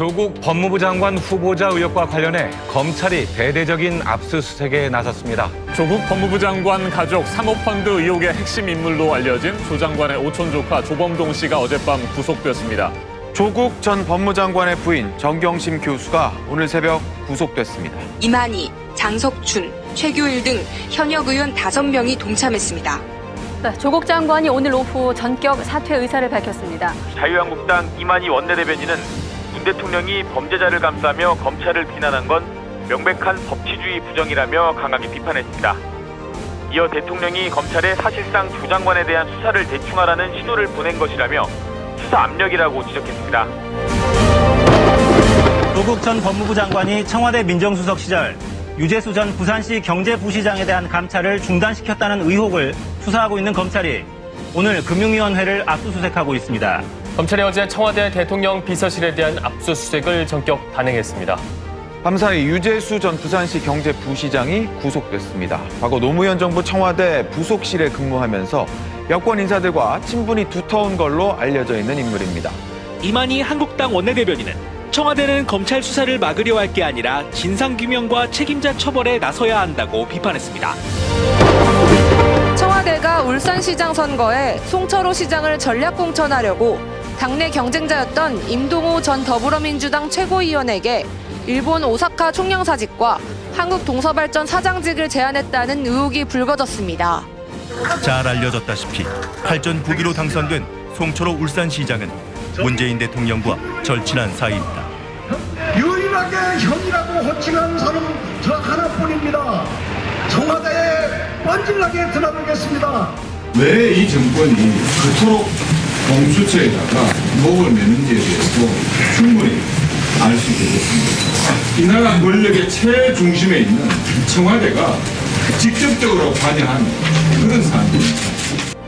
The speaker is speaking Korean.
조국 법무부 장관 후보자 의혹과 관련해 검찰이 대대적인 압수수색에 나섰습니다. 조국 법무부 장관 가족 사모펀드 의혹의 핵심 인물로 알려진 조 장관의 오촌 조카 조범동 씨가 어젯밤 구속됐습니다. 조국 전 법무장관의 부인 정경심 교수가 오늘 새벽 구속됐습니다. 이만희, 장석춘, 최규일 등 현역 의원 5명이 동참했습니다. 네, 조국 장관이 오늘 오후 전격 사퇴 의사를 밝혔습니다. 자유한국당 이만희 원내대변인은 문 대통령이 범죄자를 감싸며 검찰을 비난한 건 명백한 법치주의 부정이라며 강하게 비판했습니다. 이어 대통령이 검찰에 사실상 조 장관에 대한 수사를 대충하라는 신호를 보낸 것이라며 수사 압력이라고 지적했습니다. 조국 전 법무부 장관이 청와대 민정수석 시절 유재수 전 부산시 경제부시장에 대한 감찰을 중단시켰다는 의혹을 수사하고 있는 검찰이 오늘 금융위원회를 압수수색하고 있습니다. 검찰이 어제 청와대 대통령 비서실에 대한 압수수색을 전격 단행했습니다. 밤사이 유재수 전 부산시 경제부시장이 구속됐습니다. 과거 노무현 정부 청와대 부속실에 근무하면서 여권 인사들과 친분이 두터운 걸로 알려져 있는 인물입니다. 이만희 한국당 원내대변인은 청와대는 검찰 수사를 막으려 할 게 아니라 진상규명과 책임자 처벌에 나서야 한다고 비판했습니다. 울산시장 선거에 송철호 시장을 전략 공천하려고 당내 경쟁자였던 임동호 전 더불어민주당 최고위원에게 일본 오사카 총영사직과 한국 동서발전 사장직을 제안했다는 의혹이 불거졌습니다. 잘 알려졌다시피 할전 부기로 당선된 송철호 울산시장은 문재인 대통령과 절친한 사이입니다. 유일하게 형이라고 호칭한 사람 저 하나뿐입니다. 청와대에 뻔질나게 드나들겠습니다. 왜 이 정권이 그토록 공수처에다가 목을 매는지에 대해서 충분히 알 수 있겠습니다. 이 나라 권력의 최중심에 있는 청와대가 직접적으로 관여한 그런 사안입니다.